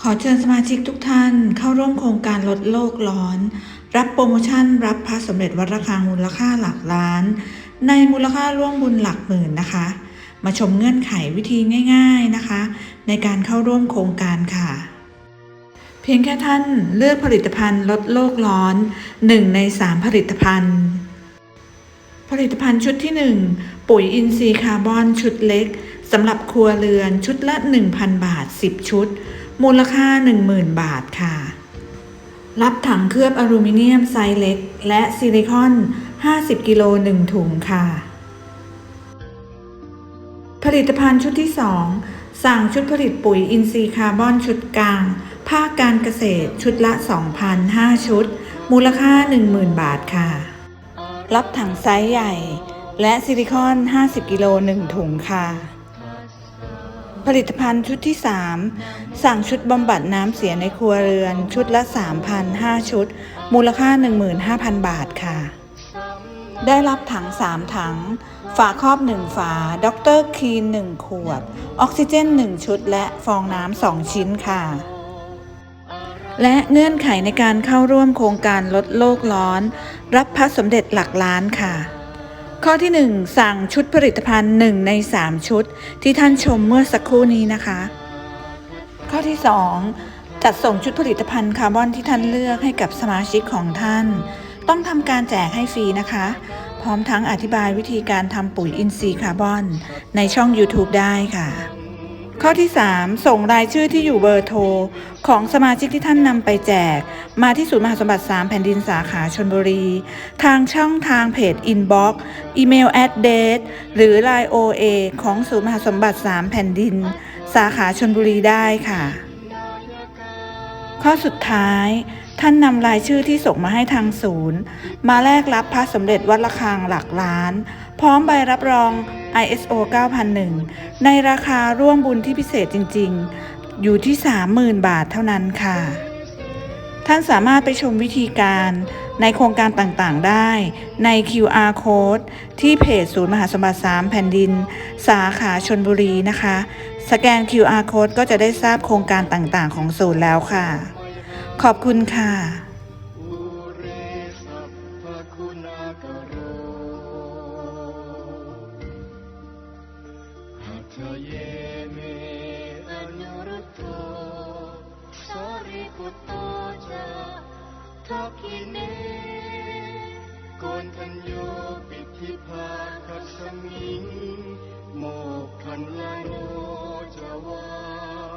ขอเชิญสมาชิกทุกท่านเข้าร่วมโครงการลดโลกร้อน รับโปรโมชั่นรับพระสมเด็จวัดระฆังมูลค่าหลักล้าน ในมูลค่าร่วมบุญหลักหมื่นนะคะ มาชมเงื่อนไขวิธีง่าย ๆนะคะ ในการเข้าร่วมโครงการค่ะ เพียงแค่ท่านเลือกผลิตภัณฑ์ลดโลกร้อน 1 ใน 3 ผลิตภัณฑ์ ผลิตภัณฑ์ชุดที่ 1 ปุ๋ยอินทรีย์คาร์บอนชุดเล็ก สำหรับครัวเรือนชุดละ 1,000 บาท 10 ชุด มูลค่า 10,000 บาทค่ะ รับถังเคลือบอลูมิเนียมไซส์เล็ก และซิลิคอน 50 กิโล1ถุงค่ะ ผลิตภัณฑ์ชุดที่ 2 สั่งชุดผลิตปุ๋ยอินทรีย์คาร์บอนชุดกลาง ภาคการเกษตรชุดละ 2,005 ชุด มูลค่า 10,000 บาทค่ะ รับถังไซส์ใหญ่และซิลิคอน 50 กิโล1ถุงค่ะ ผลิตภัณฑ์ชุดที่ 3 สั่งชุดบำบัดน้ำเสียในครัวเรือน ชุดละ 3,005 ชุด มูลค่า 15,000 บาทค่ะ ได้รับถัง 3 ถัง ฝาครอบ 1 ฝาด็อกเตอร์คลีน 1 ขวด ออกซิเจน 1 ชุด และฟองน้ำ 2 ชิ้นค่ะ และเงื่อนไขในการเข้าร่วมโครงการลดโลกร้อน รับพระสมเด็จหลักล้านค่ะ ข้อที่ 1 สั่งชุดผลิตภัณฑ์ 1 ใน 3 ชุด ที่ท่านชมเมื่อสักครู่นี้นะคะ ข้อที่ 2 จัดส่งชุดผลิตภัณฑ์คาร์บอนที่ท่านเลือกให้กับสมาชิกของท่าน ต้องทำการแจกให้ฟรีนะคะ พร้อมทั้งอธิบายวิธีการทำปุ๋ยอินทรีย์คาร์บอน ในช่อง YouTube ได้ค่ะ ข้อที่ 3 ส่งรายชื่อที่อยู่เบอร์โทร ของสมาชิกที่ท่านนำไปแจก มาที่ศูนย์มหาสมบัติ 3 แผ่นดินสาขาชนบุรี ทางช่องทางเพจ Inbox อีเมล address หรือ Line OA ของศูนย์มหาสมบัติ 3 แผ่นดิน สาขาชนบุรีได้ค่ะ ข้อสุดท้ายท่านนำรายชื่อที่ส่งมาให้ทางศูนย์ มาแลกรับพระสมเด็จวัดระฆังหลักล้าน พร้อมใบรับรอง ISO 9001 ในราคาร่วมบุญที่พิเศษจริงๆ อยู่ที่ 30,000 บาทเท่านั้นค่ะ ท่านสามารถไปชมวิธีการในโครงการต่างๆได้ใน QR code ที่เพจศูนย์มหาสมบัติ 3 แผ่นดิน สาขาชนบุรีนะคะ สแกน QR code ก็จะได้ทราบโครงการต่างๆ ของศูนย์แล้วค่ะ ขอบคุณค่ะ 저 예매한 요로도 서리고 떠자 터키네 꼰탄요 비티파 각성인 목한 라로 자와